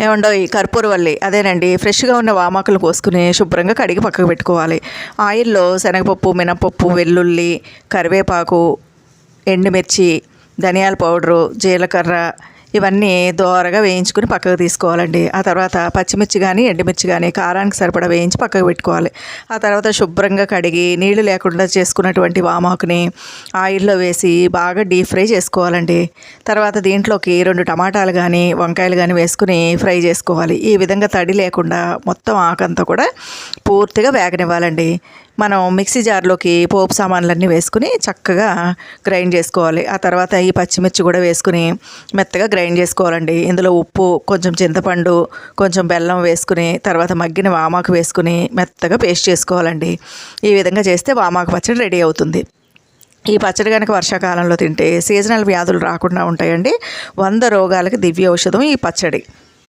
ఏమండో ఈ కర్పూరవల్లి అదేనండి ఫ్రెష్గా ఉన్న వామాకులు కోసుకుని శుభ్రంగా కడిగి పక్కకు పెట్టుకోవాలి. ఆయిల్లో శనగపప్పు మినపప్పు వెల్లుల్లి కరివేపాకు ఎండుమిర్చి ధనియాల పౌడరు జీలకర్ర ఇవన్నీ దోరగా వేయించుకుని పక్కకు తీసుకోవాలండి. ఆ తర్వాత పచ్చిమిర్చి కానీ ఎండుమిర్చి కానీ కారానికి సరిపడా వేయించి పక్కకు పెట్టుకోవాలి. ఆ తర్వాత శుభ్రంగా కడిగి నీళ్ళు లేకుండా చేసుకున్నటువంటి వామాకుని ఆయిల్లో వేసి బాగా డీప్ ఫ్రై చేసుకోవాలండి. తర్వాత దీంట్లోకి రెండు టమాటాలు కానీ వంకాయలు కానీ వేసుకుని ఫ్రై చేసుకోవాలి. ఈ విధంగా తడి లేకుండా మొత్తం ఆకంతా కూడా పూర్తిగా వేగనివ్వాలండి. మనం మిక్సీ జార్లోకి పోపు సామాన్లన్నీ వేసుకుని చక్కగా గ్రైండ్ చేసుకోవాలి. ఆ తర్వాత ఈ పచ్చిమిర్చి కూడా వేసుకుని మెత్తగా గ్రైండ్ చేసుకోవాలండి. ఇందులో ఉప్పు కొంచెం చింతపండు కొంచెం బెల్లం వేసుకుని తర్వాత మగ్గిన వామాకు వేసుకుని మెత్తగా పేస్ట్ చేసుకోవాలండి. ఈ విధంగా చేస్తే వామాకు పచ్చడి రెడీ అవుతుంది. ఈ పచ్చడి కనుక వర్షాకాలంలో తింటే సీజనల్ వ్యాధులు రాకుండా ఉంటాయండి. వంద రోగాలకి దివ్య ఔషధం ఈ పచ్చడి.